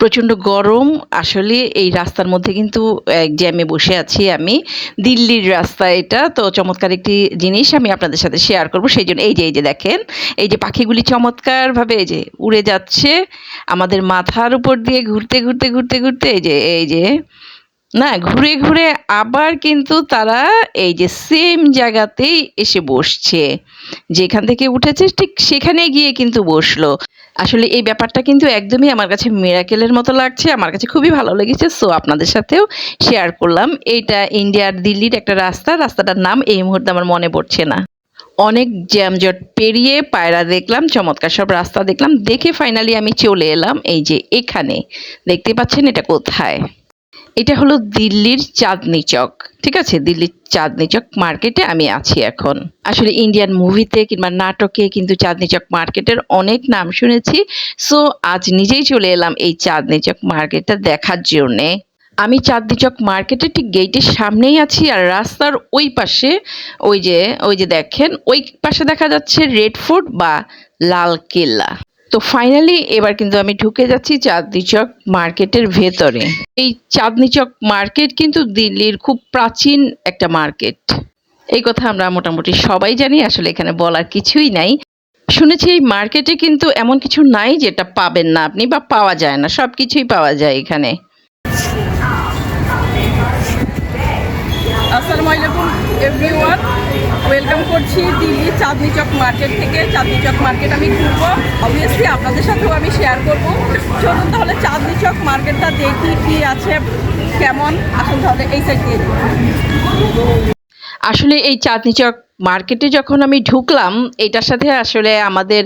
প্রচণ্ড গরম। আসলে এই রাস্তার মধ্যে কিন্তু এক জ্যামে বসে আছি আমি, দিল্লির রাস্তা এটা। তো চমৎকার একটি জিনিস আমি আপনাদের সাথে শেয়ার করব। সেই জন্য এই যে এই যে দেখেন, এই যে পাখিগুলি চমৎকারভাবে এই যে উড়ে যাচ্ছে। আমাদের মাথার উপর দিয়ে ঘুরতে ঘুরতে ঘুরতে ঘুরতে, এই যে এই যে না, ঘুরে ঘুরে আবার কিন্তু তারা এই যে সেম জায়গাতেই এসে বসছে। যেখান থেকে উঠেছে ঠিক সেখানে গিয়ে কিন্তু বসল। আসলে এই ব্যাপারটা কিন্তু একদমই আমার কাছে মিরাকেলের মতো লাগছে, আমার কাছে খুবই ভালো লেগেছে সো আপনাদের সাথেও শেয়ার করলাম। এইটা ইন্ডিয়ার দিল্লির একটা রাস্তা, রাস্তাটার নাম এই মুহূর্তে আমার মনে পড়ছে না। অনেক জ্যামজট পেরিয়ে পায়রা দেখলাম, চমৎকার সব রাস্তা দেখলাম, দেখে ফাইনালি আমি চলে এলাম এই যে এখানে। দেখতে পাচ্ছেন এটা কোথায়? এটা হলো দিল্লির চাঁদনি চক, ঠিক আছে? দিল্লির চাঁদনি চক মার্কেটে আমি আছি এখন। আসলে ইন্ডিয়ান মুভিতে কিংবা নাটকে কিন্তু চাঁদনি চক মার্কেটের অনেক নাম শুনেছি। সো আজ নিজেই চলে এলাম এই চাঁদনি চক মার্কেটটা দেখার জন্যে। আমি চাঁদনি চক মার্কেটের ঠিক গেটের সামনেই আছি আর রাস্তার ওই পাশে ওই যে ওই যে দেখেন, ওই পাশে দেখা যাচ্ছে রেড ফোর্ট বা লাল কেল্লা। তো ফাইনালি এবার কিন্তু আমি ঢুকে যাচ্ছি চাঁদনি চক মার্কেটের ভেতরে। এই চাঁদনি চক মার্কেট কিন্তু দিল্লির খুব প্রাচীন একটা মার্কেট এই কথা আমরা মোটামুটি সবাই জানি, আসলে এখানে বলার কিছুই নাই। শুনেছি এই মার্কেটে কিন্তু এমন কিছু নাই যেটা পাবেন না আপনি বা পাওয়া যায় না সব কিছুই পাওয়া যায় এখানে। আসসালামু আলাইকুম। এভরিওয়ান ওয়েলকাম করছি দিল্লি চাঁদনি চক মার্কেট থেকে। চাঁদনি চক মার্কেট আমি ঘুরবো। অবভিয়াসলি আপনাদের সাথেও আমি শেয়ার করব। চলুন তাহলে চাঁদনি চক মার্কেটটা দেখি কি আছে, কেমন? আসুন তাহলে এই সাইড দিয়ে আসলে এই চাঁদনি চক মার্কেটে যখন আমি ঢুকলাম, এটার সাথে আসলে আমাদের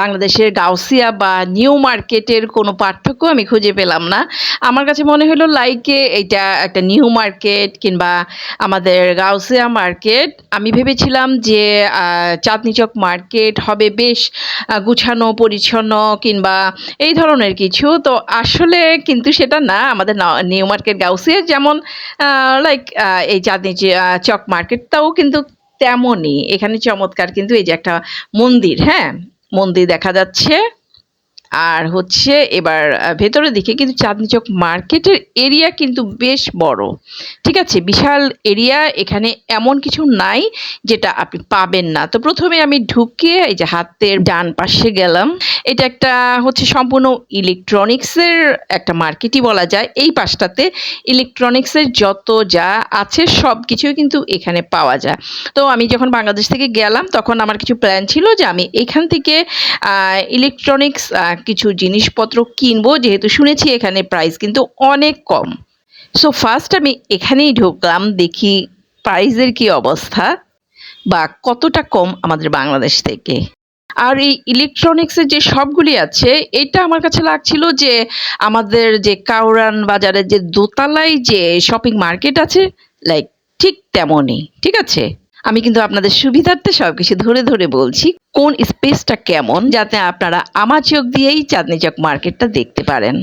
বাংলাদেশের গাউসিয়া বা নিউ মার্কেটের কোনো পার্থক্য আমি খুঁজে পেলাম না। আমার কাছে মনে হলো লাইকে এটা একটা নিউ মার্কেট কিংবা আমাদের গাউসিয়া মার্কেট। আমি ভেবেছিলাম যে চাঁদনি চক মার্কেট হবে বেশ গুছানো, পরিচ্ছন্ন কিংবা এই ধরনের কিছু। তো আসলে কিন্তু সেটা না, আমাদের নিউ মার্কেট গাউসিয়া যেমন লাইক এই চাঁদনি চক মার্কেটটাও কিন্তু তেমনই। এখানে চমৎকার কিন্তু এই যে একটা মন্দির হ্যাঁ? মন্দির দেখা যাচ্ছে। আর হচ্ছে এবার আহ, ভেতরে দিকে কিন্তু চাঁদনি চক মার্কেটের এরিয়া কিন্তু বেশ বড়। ঠিক আছে? বিশাল এরিয়া এখানে এমন কিছু নাই যেটা আপনি পাবেন না। তো প্রথমে আমি ঢুকে এই যে হাতের ডান পাশে গেলাম। এটা একটা হচ্ছে সম্পূর্ণ ইলেকট্রনিক্সের একটা মার্কেটই বলা যায়। এই পাশটাতে ইলেকট্রনিক্সের যত যা আছে সব কিছুই কিন্তু এখানে পাওয়া যায়। তো আমি যখন বাংলাদেশ থেকে গেলাম তখন আমার কিছু প্ল্যান ছিল যে আমি এখান থেকে ইলেকট্রনিক্স কিছু জিনিসপত্র কিনবো, যেহেতু শুনেছি এখানে প্রাইস কিন্তু অনেক কম। সো ফার্স্ট আমি এখানেই ঢুকলাম, দেখি প্রাইসের কি অবস্থা বা কতটা কম আমাদের বাংলাদেশ থেকে। আর এই ইলেকট্রনিক্সের যে সবগুলি আছে, এটা আমার কাছে লাগছিল যে আমাদের যে কাউরান বাজারের যে দোতলায় যে শপিং মার্কেট আছে লাইক ঠিক তেমনই, ঠিক আছে? আমি কিন্তু আপনাদের সুবিধার্থে সবকিছু ধরে ধরে বলছি, কোন স্পেসটা কেমন যাতে আপনারা আমার চোখ দিয়েই চাঁদনি চক মার্কেটটা দেখতে পারেন।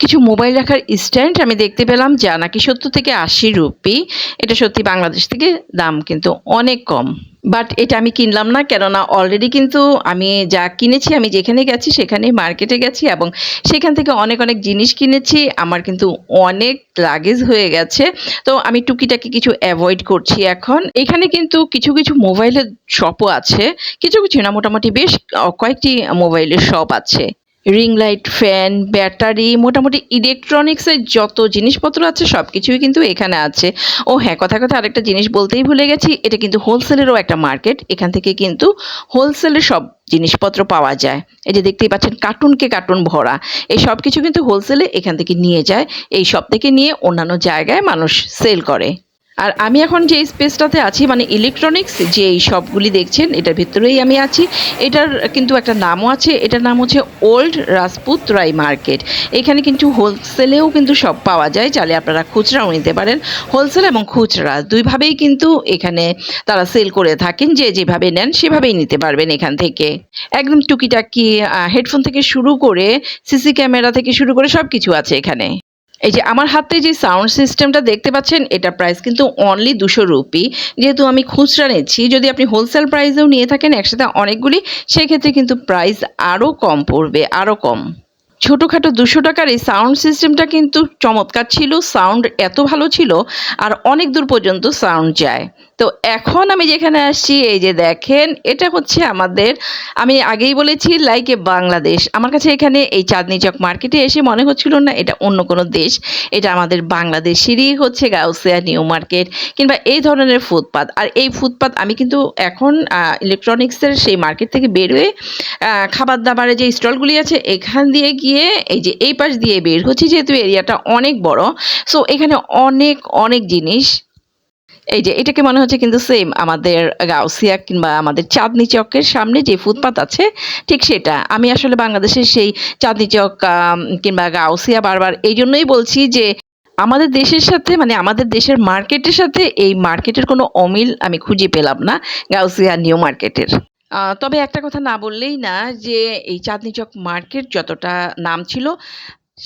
কিছু মোবাইল রাখার স্ট্যান্ড আমি দেখতে পেলাম, যা নাকি সত্তর থেকে আশি রুপি। এটা সত্যি বাংলাদেশ থেকে দাম কিন্তু অনেক কম। বাট এটা আমি কিনলাম না, কেননা অলরেডি কিন্তু আমি যা কিনেছি, আমি যেখানে গেছি সেখানেই মার্কেটে গেছি এবং সেখান থেকে অনেক অনেক জিনিস কিনেছি, আমার কিন্তু অনেক লাগেজ হয়ে গেছে। তো আমি টুকিটাকি কিছু অ্যাভয়েড করছি এখন। এখানে কিন্তু কিছু কিছু মোবাইলের শপও আছে, কিছু কিছু না, মোটামুটি বেশ, কয়েকটি মোবাইলের শপ আছে। রিং লাইট ফ্যান ব্যাটারি মোটামুটি ইলেকট্রনিক্সের যত জিনিসপত্র আছে সব কিছুই কিন্তু এখানে আছে। ও হ্যাঁ কথা কথা আরেকটা জিনিস বলতেই ভুলে গেছি, এটা কিন্তু হোলসেলেরও একটা মার্কেট এখান থেকে কিন্তু হোলসেলের সব জিনিসপত্র পাওয়া যায়। এই যে দেখতেই পাচ্ছেন কার্টুনকে কার্টুন ভরা। এই সব কিছু কিন্তু হোলসেলে এখান থেকে নিয়ে যায়, এই সব থেকে নিয়ে অন্যান্য জায়গায় মানুষ সেল করে। আর আমি এখন যে স্পেসটাতে আছি মানে ইলেকট্রনিক্স যে এই সবগুলি দেখছেন, এটার ভিতরেই আমি আছি। এটার কিন্তু একটা নামও আছে, এটার নাম হচ্ছে ওল্ড রাজপুত রাই মার্কেট এখানে কিন্তু হোলসেলেও কিন্তু সব পাওয়া যায়, চাইলে আপনারা খুচরাও নিতে পারেন। হোলসেল এবং খুচরা দুইভাবেই কিন্তু এখানে তারা সেল করে থাকেন, যে যেভাবে নেন সেভাবেই নিতে পারবেন এখান থেকে। একদম টুকিটাকি হেডফোন থেকে শুরু করে সিসি ক্যামেরা থেকে শুরু করে সব কিছু আছে এখানে। এই যে আমার হাতে যে সাউন্ড সিস্টেমটা দেখতে পাচ্ছেন, এটা প্রাইস কিন্তু অনলি দুশো রুপি যেহেতু আমি খুচরা নিচ্ছি, যদি আপনি হোলসেল প্রাইসেও নিয়ে থাকেন একসাথে অনেকগুলি, সেক্ষেত্রে কিন্তু প্রাইস আরও কম পড়বে আরও কম। ছোটোখাটো দুশো টাকার এই সাউন্ড সিস্টেমটা কিন্তু চমৎকার ছিল সাউন্ড এত ভালো ছিল আর অনেক দূর পর্যন্ত সাউন্ড যায়। তো এখন আমি যেখানে আসছি এই যে দেখেন এটা হচ্ছে আমাদের আমি আগেই বলেছি লাইক এ বাংলাদেশ। আমার কাছে এখানে এই চাঁদনি চক মার্কেটে এসে মনে হচ্ছিল না এটা অন্য কোনো দেশ এটা আমাদের বাংলাদেশেরই হচ্ছে গাউসিয়া নিউ মার্কেট কিংবা এই ধরনের ফুটপাত। আর এই ফুটপাত আমি কিন্তু এখন ইলেকট্রনিক্সের সেই মার্কেট থেকে বের আহ, খাবার দাবারের যে স্টলগুলি আছে এখান দিয়ে গিয়ে এই যে এই পাশ দিয়ে বের হচ্ছি, যেহেতু এরিয়াটা অনেক বড় সো এখানে অনেক অনেক জিনিস। এই যে এটাকে মনে হচ্ছে কিন্তু সেম আমাদের গাউসিয়া কিংবা আমাদের চাঁদনি চকের সামনে যে ফুটপাত আছে, ঠিক সেটা। আমি আসলে বাংলাদেশের সেই চাঁদনি চক কিংবা গাউসিয়া বারবার এই জন্যই বলছি যে আমাদের দেশের সাথে মানে আমাদের দেশের মার্কেটের সাথে এই মার্কেটের কোনো অমিল আমি খুঁজে পেলাম না, গাউসিয়া নিউ মার্কেটের তবে একটা কথা না বললেই না যে, এই চাঁদনি চক মার্কেট যতটা নাম ছিল,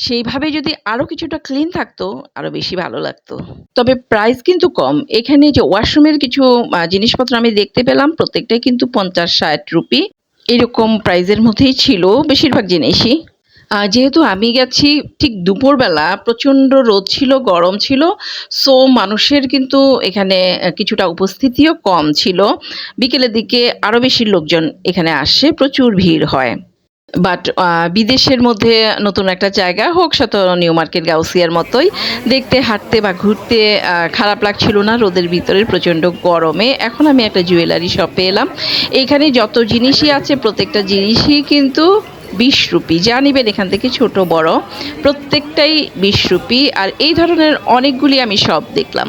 সেইভাবে যদি আরও কিছুটা ক্লিন থাকতো আরও বেশি ভালো লাগতো। তবে প্রাইস কিন্তু কম। এখানে যে ওয়াশরুমের কিছু জিনিসপত্র আমি দেখতে পেলাম, প্রত্যেকটাই কিন্তু পঞ্চাশ ষাট রুপি এরকম প্রাইজের মধ্যেই ছিল বেশিরভাগ জিনিসই। যেহেতু আমি গেছি ঠিক দুপুরবেলা, প্রচণ্ড রোদ ছিল, গরম ছিল সো মানুষের কিন্তু এখানে কিছুটা উপস্থিতিও কম ছিল। বিকেলের দিকে আরও বেশি লোকজন এখানে আসে, প্রচুর ভিড় হয়। বাট বিদেশের মধ্যে নতুন একটা জায়গা হোক শত নিউ মার্কেট গাউসিয়ার মতোই। দেখতে, হাঁটতে বা ঘুরতে খারাপ লাগছিল না, রোদের ভিতরে প্রচণ্ড গরমে। এখন আমি একটা জুয়েলারি শপে এলাম। এইখানে যত জিনিসই আছে, প্রত্যেকটা জিনিসই কিন্তু বিশ রুপি। যা নিবেন এখান থেকে ছোট, বড়, প্রত্যেকটাই বিশ রুপি। আর এই ধরনের অনেকগুলি আমি সব দেখলাম।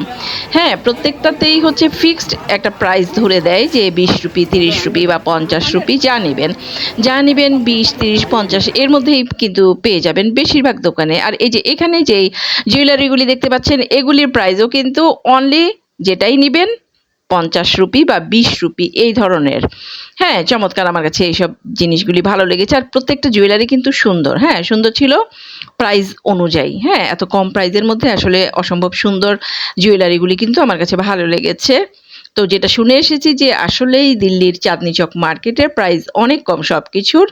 হ্যাঁ প্রত্যেকটাতেই হচ্ছে ফিক্সড একটা প্রাইস ধরে দেয় যে বিশ রুপি, তিরিশ রুপি বা পঞ্চাশ রুপি, যা নেবেন। যা নেবেন বিশ, তিরিশ, পঞ্চাশ, এর মধ্যেই কিন্তু পেয়ে যাবেন বেশিরভাগ দোকানে। আর এই যে এখানে যেই জুয়েলারিগুলি দেখতে পাচ্ছেন, এগুলির প্রাইসও কিন্তু অনলি যেটাই নেবেন পঞ্চাশ রুপি বা বিশ রুপি, এই ধরনের। হ্যাঁ চমৎকার আমার কাছে এইসব জিনিসগুলি ভালো লেগেছে। আর প্রত্যেকটা জুয়েলারি কিন্তু সুন্দর। হ্যাঁ সুন্দর ছিল প্রাইস অনুযায়ী। হ্যাঁ এত কম প্রাইজের মধ্যে আসলে অসম্ভব সুন্দর জুয়েলারিগুলি কিন্তু আমার কাছে ভালো লেগেছে। তো যেটা শুনে এসেছি যে আসলেই দিল্লির চাঁদনি চক মার্কেটের প্রাইস অনেক কম সব কিছুর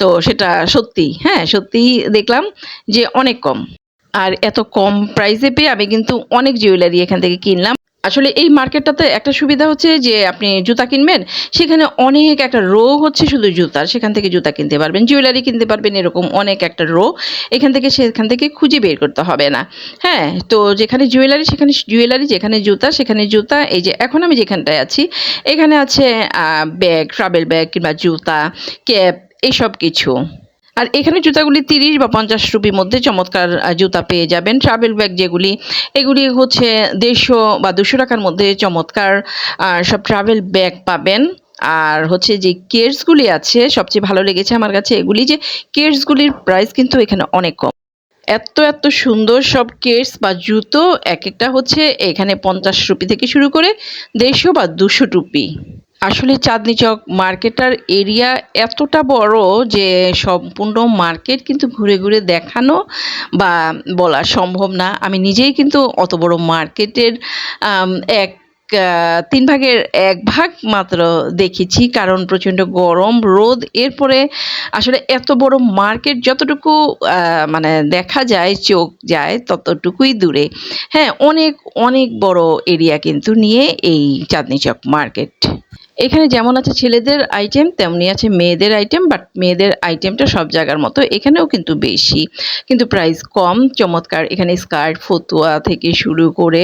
তো সেটা সত্যি। হ্যাঁ সত্যিই দেখলাম যে অনেক কম। আর এত কম প্রাইসে পেয়ে আমি কিন্তু অনেক জুয়েলারি এখান থেকে কিনলাম। আসলে এই মার্কেটটাতে একটা সুবিধা হচ্ছে যে আপনি জুতা কিনবেন, সেখানে অনেক একটা রো হচ্ছে শুধু জুতার সেখান থেকে জুতা কিনতে পারবেন, জুয়েলারি কিনতে পারবেন, এরকম অনেক একটা রো, এখান থেকে সেখান থেকে খুঁজে বের করতে হবে না। হ্যাঁ তো যেখানে জুয়েলারি, সেখানে জুয়েলারি, যেখানে জুতা, সেখানে জুতা, এই যে এখন আমি যেখানটায় আছি, এখানে আছে ব্যাগ ট্রাভেল ব্যাগ কিংবা জুতা, ক্যাপ এইসব কিছু। আর এখানে জুতাগুলি তিরিশ বা পঞ্চাশ রুপির মধ্যে চমৎকার জুতা পেয়ে যাবেন। ট্রাভেল ব্যাগ যেগুলি, এগুলি হচ্ছে দেড়শো বা দুশো টাকার মধ্যে চমৎকার সব ট্রাভেল ব্যাগ পাবেন। আর হচ্ছে যে কেয়ার্সগুলি আছে, সবচেয়ে ভালো লেগেছে আমার কাছে এগুলি যে কেয়ার্সগুলির প্রাইস কিন্তু এখানে অনেক কম। এত এত সুন্দর সব কেস বা জুতো, এক একটা হচ্ছে এখানে পঞ্চাশ রুপি থেকে শুরু করে দেড়শো বা দুশো রুপি। আসলে চাঁদনি চক মার্কেটার এরিয়া এতটা বড় যে সম্পূর্ণ মার্কেট কিন্তু ঘুরে ঘুরে দেখানো বা বলা সম্ভব না। আমি নিজেই কিন্তু অত বড় মার্কেটের এক তিন ভাগের এক ভাগ মাত্র দেখেছি, কারণ প্রচণ্ড গরম, রোদ। এরপরে আসলে এত বড় মার্কেট যতটুকু মানে দেখা যায়, চোখ যায়, ততটুকুই দূরে। হ্যাঁ অনেক অনেক বড় এরিয়া কিন্তু নিয়ে এই চাঁদনি চক মার্কেট। এখানে যেমন আছে ছেলেদের আইটেম তেমনি আছে মেয়েদের আইটেম বাট মেয়েদের আইটেমটা সব জায়গার মতো। এখানেও কিন্তু বেশি। কিন্তু প্রাইস কম। চমৎকার। এখানে স্কার্ট ফতুয়া থেকে শুরু করে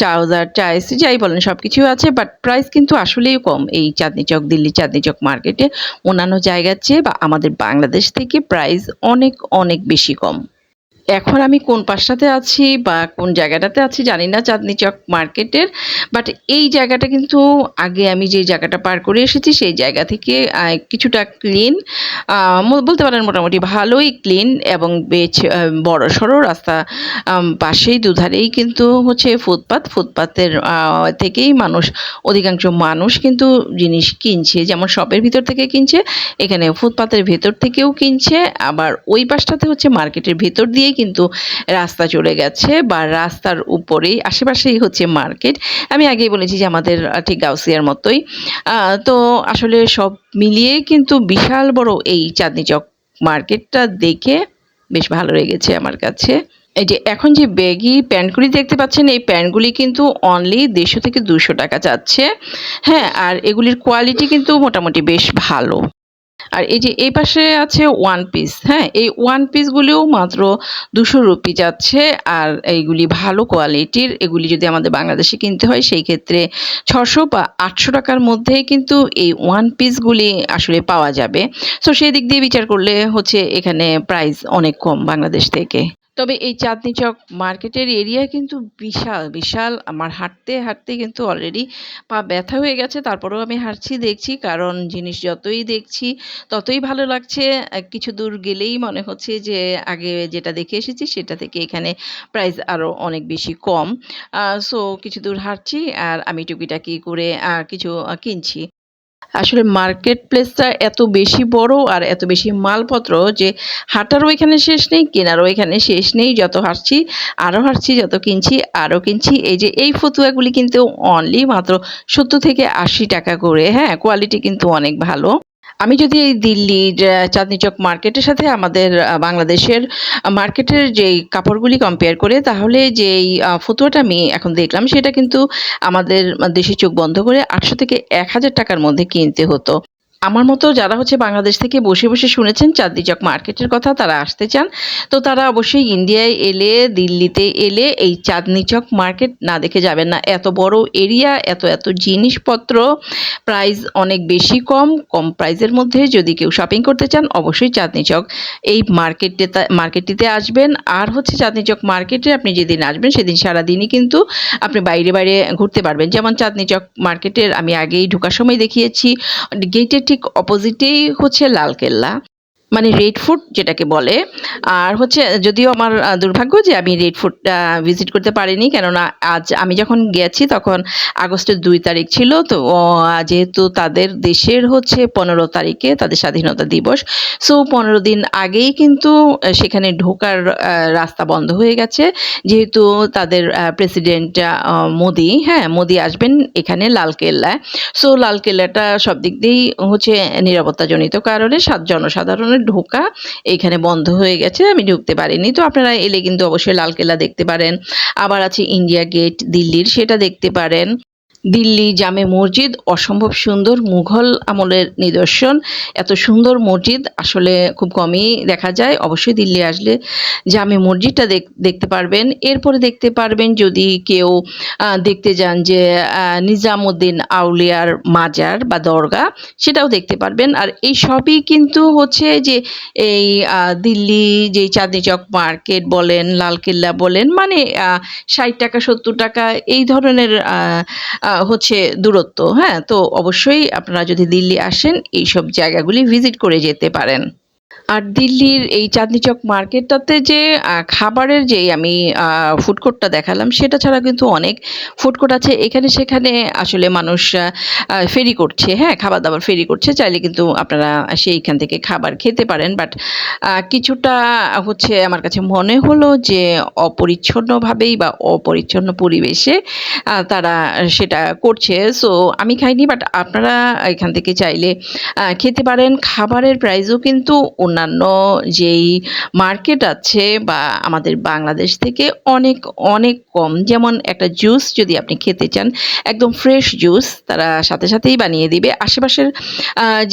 ট্রাউজার টাইস যাই বলেন সব কিছু আছে বাট প্রাইস কিন্তু আসলেই কম। এই চাঁদনি চক, দিল্লি চাঁদনি চক মার্কেটে অন্যান্য জায়গার চেয়ে বা আমাদের বাংলাদেশ থেকে প্রাইস অনেক অনেক বেশি কম। এখন আমি কোন পাশটাতে আছি বা কোন জায়গাটাতে আছি জানি না, চাঁদনি চক মার্কেটের। বাট এই জায়গাটা কিন্তু আগে আমি যে জায়গাটা পার করে এসেছি, সেই জায়গা থেকে কিছুটা ক্লিন বলতে পারেন মোটামুটি ভালোই ক্লিন এবং বেশ বড় সড়ো রাস্তা পাশেই দুধারেই কিন্তু হচ্ছে ফুটপাত। ফুটপাতের থেকেই মানুষ, অধিকাংশ মানুষ কিন্তু জিনিস কিনছে। যেমন শপের ভিতর থেকে কিনছে, এখানে ফুটপাতের ভেতর থেকেও কিনছে। আবার ওই পাশটাতে হচ্ছে মার্কেটের ভেতর দিয়েই কিন্তু রাস্তা চলে গেছে বা রাস্তার উপরেই, আশেপাশেই হচ্ছে মার্কেট। আমি আগেই বলেছি যে আমাদের ঠিক গাউসিয়ার মতোই। তো আসলে সব মিলিয়ে কিন্তু বিশাল বড় এই চাঁদনি চক মার্কেটটা দেখে বেশ ভালো লেগেছে আমার কাছে। এই যে এখন যে ব্যাগি প্যান্টগুলি দেখতে পাচ্ছেন, এই প্যান্টগুলি কিন্তু অনলি দেড়শো থেকে দুশো টাকা যাচ্ছে। হ্যাঁ আর এগুলির কোয়ালিটি কিন্তু মোটামুটি বেশ ভালো। আর এই যে এই পাশে আছে ওয়ান পিস হ্যাঁ? এই ওয়ান পিসগুলিও মাত্র দুশো রুপি যাচ্ছে আর এইগুলি ভালো কোয়ালিটির এগুলি যদি আমাদের বাংলাদেশে কিনতে হয়, সেই ক্ষেত্রে ছশো বা আটশো টাকার মধ্যেই কিন্তু এই ওয়ান পিসগুলি আসলে পাওয়া যাবে। সো সেই দিক দিয়ে বিচার করলে হচ্ছে এখানে প্রাইস অনেক কম বাংলাদেশ থেকে। তবে এই চাঁদনি চক মার্কেটের এরিয়া কিন্তু বিশাল বিশাল। আমার হাঁটতে হাঁটতে কিন্তু অলরেডি পা ব্যথা হয়ে গেছে, তারপরেও আমি হাঁটছি, দেখছি। কারণ জিনিস যতই দেখছি, ততই ভালো লাগছে। কিছু দূর গেলেই মনে হচ্ছে যে, আগে যেটা দেখে এসেছি, সেটা থেকে এখানে প্রাইস আরও অনেক বেশি কম। সো কিছু দূর হাঁটছি আর আমি টুকিটাকি করে কিছু কিনছি। আসলে মার্কেট প্লেসটা এত বেশি বড় আর এত বেশি মালপত্র যে হাঁটারও এখানে শেষ নেই, কেনারও এখানে শেষ নেই। যত হাঁটছি আরও হাঁটছি, যত কিনছি আরও কিনছি। এই যে এই ফতুয়াগুলি কিন্তু অনলি মাত্র সত্তর থেকে আশি টাকা করে। হ্যাঁ কোয়ালিটি কিন্তু অনেক ভালো। আমি যদি এই দিল্লি চাঁদনি চক মার্কেটের সাথে আমাদের বাংলাদেশের মার্কেটের যেই কাপড়গুলি কম্পেয়ার করে, তাহলে যেই ফতুয়াটা আমি এখন দেখলাম, সেটা কিন্তু আমাদের দেশে চোখ বন্ধ করে আটশো থেকে এক হাজার টাকার মধ্যে কিনতে হতো। আমার মতো যারা হচ্ছে বাংলাদেশ থেকে বসে বসে শুনেছেন চাঁদনি চক মার্কেটের কথা তারা আসতে চান, তো তারা অবশ্যই ইন্ডিয়ায় এলে, দিল্লিতে এলে এই চাঁদনি চক মার্কেট না দেখে যাবেন না। এত বড় এরিয়া, এত এত জিনিসপত্র প্রাইস অনেক বেশি কম কম প্রাইসের মধ্যে যদি কেউ শপিং করতে চান, অবশ্যই চাঁদনি চক এই মার্কেটে মার্কেটটিতে আসবেন। আর হচ্ছে চাঁদনি চক মার্কেটে আপনি যেদিন আসবেন, সেদিন সারাদিনই কিন্তু আপনি বাইরে বাইরে ঘুরতে পারবেন। যেমন চাঁদনি চক মার্কেটের আমি আগেই ঢোকার সময় দেখিয়েছি গেটের ঠিক অপোজিটেই হচ্ছে লালকেল্লা মানে রেড ফুড যেটাকে বলে। আর হচ্ছে, যদিও আমার দুর্ভাগ্য যে আমি রেড ফুডটা ভিজিট করতে পারিনি, কেননা আজ আমি যখন গেছি তখন আগস্টের দুই তারিখ ছিল, তো যেহেতু তাদের দেশের হচ্ছে পনেরো তারিখে তাদের স্বাধীনতা দিবস সো পনেরো দিন আগেই কিন্তু সেখানে ঢোকার রাস্তা বন্ধ হয়ে গেছে। যেহেতু তাদের প্রেসিডেন্ট মোদি হ্যাঁ মোদি আসবেন এখানে লালকেল্লায়। সো লালকেল্লাটা সব দিক দিয়েই হচ্ছে নিরাপত্তাজনিত কারণে জনসাধারণের ঢোকা এখানে বন্ধ হয়ে গেছে, আমি ঢুকতে পারিনি। তো আপনারা এলে কিন্তু অবশ্যই লালকেল্লা দেখতে পারেন। আবার আছে ইন্ডিয়া গেট, দিল্লির, সেটা দেখতে পারেন। দিল্লি জামে মসজিদ, অসম্ভব সুন্দর মুঘল আমলের নিদর্শন। এত সুন্দর মসজিদ আসলে খুব কমই দেখা যায়। অবশ্যই দিল্লি আসলে জামে মসজিদটা দেখ- দেখতে পারবেন। এরপরে দেখতে পারবেন যদি কেউ দেখতে যান যে নিজামুদ্দিন আউলিয়ার মাজার বা দরগা, সেটাও দেখতে পারবেন। আর এই সবই কিন্তু হচ্ছে যে এই দিল্লি যেই চাঁদনি চক মার্কেট বলেন, লালকেল্লা বলেন মানে ষাট টাকা, সত্তর টাকা, এই ধরনের হচ্ছে দূরত্ব হ্যাঁ? তো অবশ্যই আপনারা যদি দিল্লি আসেন, এইসব জায়গাগুলি ভিজিট করে যেতে পারেন। আর দিল্লির এই চাঁদনি চক মার্কেটটাতে যে খাবারের যে আমি ফুড কোর্টটা দেখালাম, সেটা ছাড়া কিন্তু অনেক ফুড কোর্ট আছে। এখানে সেখানে আসলে মানুষ ফেরি করছে হ্যাঁ খাবার দাবার ফেরি করছে। চাইলে কিন্তু আপনারা সেইখান থেকে খাবার খেতে পারেন। বাট কিছুটা হচ্ছে আমার কাছে মনে হলো যে, অপরিচ্ছন্নভাবেই বা অপরিচ্ছন্ন পরিবেশে তারা সেটা করছে। সো আমি খাইনি বাট আপনারা এখান থেকে চাইলে খেতে পারেন। খাবারের প্রাইসও কিন্তু অন্যান্য যেই মার্কেট আছে বা আমাদের বাংলাদেশ থেকে অনেক অনেক কম। যেমন একটা জুস যদি আপনি খেতে চান, একদম ফ্রেশ জুস তারা সাথে সাথেই বানিয়ে দিবে। আশেপাশের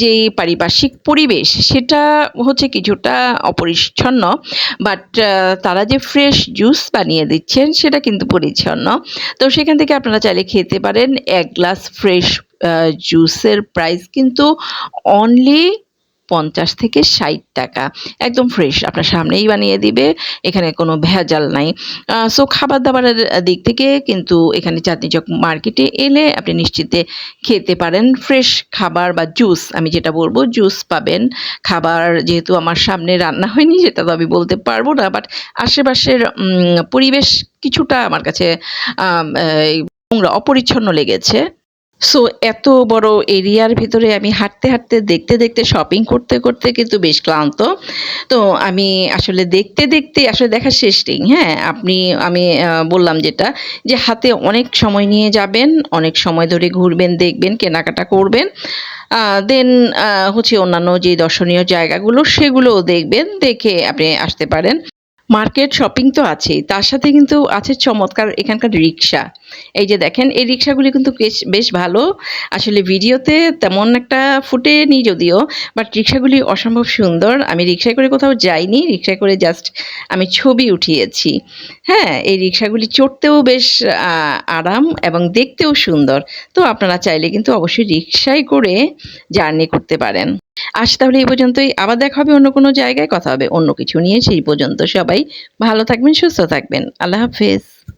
যেই পারিপার্শ্বিক পরিবেশ সেটা হচ্ছে কিছুটা অপরিচ্ছন্ন বাট তারা যে ফ্রেশ জুস বানিয়ে দিচ্ছেন সেটা কিন্তু পরিচ্ছন্ন। তো সেখান থেকে আপনারা চাইলে খেতে পারেন এক গ্লাস ফ্রেশ জুসের প্রাইস কিন্তু অনলি পঞ্চাশ থেকে ষাট টাকা। একদম ফ্রেশ আপনার সামনেই বানিয়ে দিবে, এখানে কোনো ভেজাল নাই। সো খাবার দাবারের দিক থেকে কিন্তু এখানে চাঁদনি চক মার্কেটে এলে আপনি নিশ্চিতে খেতে পারেন। ফ্রেশ খাবার বা জুস আমি যেটা বলব জুস পাবেন। খাবার যেহেতু আমার সামনে রান্না হয়নি, সেটা তো আমি বলতে পারব না বাট আশেপাশের পরিবেশ কিছুটা আমার কাছে নোংরা, অপরিচ্ছন্ন লেগেছে। সো এত বড় এরিয়ার ভিতরে আমি হাঁটতে হাঁটতে, দেখতে দেখতে শপিং করতে করতে কিন্তু বেশ ক্লান্ত। তো আমি আসলে দেখতে দেখতে আসলে দেখা শেষ নেই হ্যাঁ? আপনি, আমি বললাম যেটা, যে হাতে অনেক সময় নিয়ে যাবেন, অনেক সময় ধরে ঘুরবেন, দেখবেন, কেনাকাটা করবেন দেন হচ্ছে অন্যান্য যে দর্শনীয় জায়গাগুলো, সেগুলোও দেখবেন, দেখে আপনি আসতে পারেন। মার্কেট শপিং তো আছেই। তার সাথে কিন্তু আছে চমৎকার এখানকার রিক্সা। এই যে দেখেন, এই রিক্সাগুলি কিন্তু বেশ বেশ ভালো। আসলে ভিডিওতে তেমন একটা ফুটেনি যদিও, বাট রিক্সাগুলি অসম্ভব সুন্দর। আমি রিক্সায় করে কোথাও যাইনি, রিক্সায় করে জাস্ট আমি ছবি উঠিয়েছি। হ্যাঁ এই রিক্সাগুলি চড়তেও বেশ আরাম এবং দেখতেও সুন্দর। তো আপনারা চাইলে কিন্তু অবশ্যই রিক্সায় করে জার্নি করতে পারেন। আজ তাহলে এই পর্যন্তই। আবার দেখা হবে অন্য কোনো জায়গায়, কথা হবে অন্য কিছু নিয়ে। সেই পর্যন্ত সবাই ভালো থাকবেন, সুস্থ থাকবেন। আল্লাহ হাফেজ।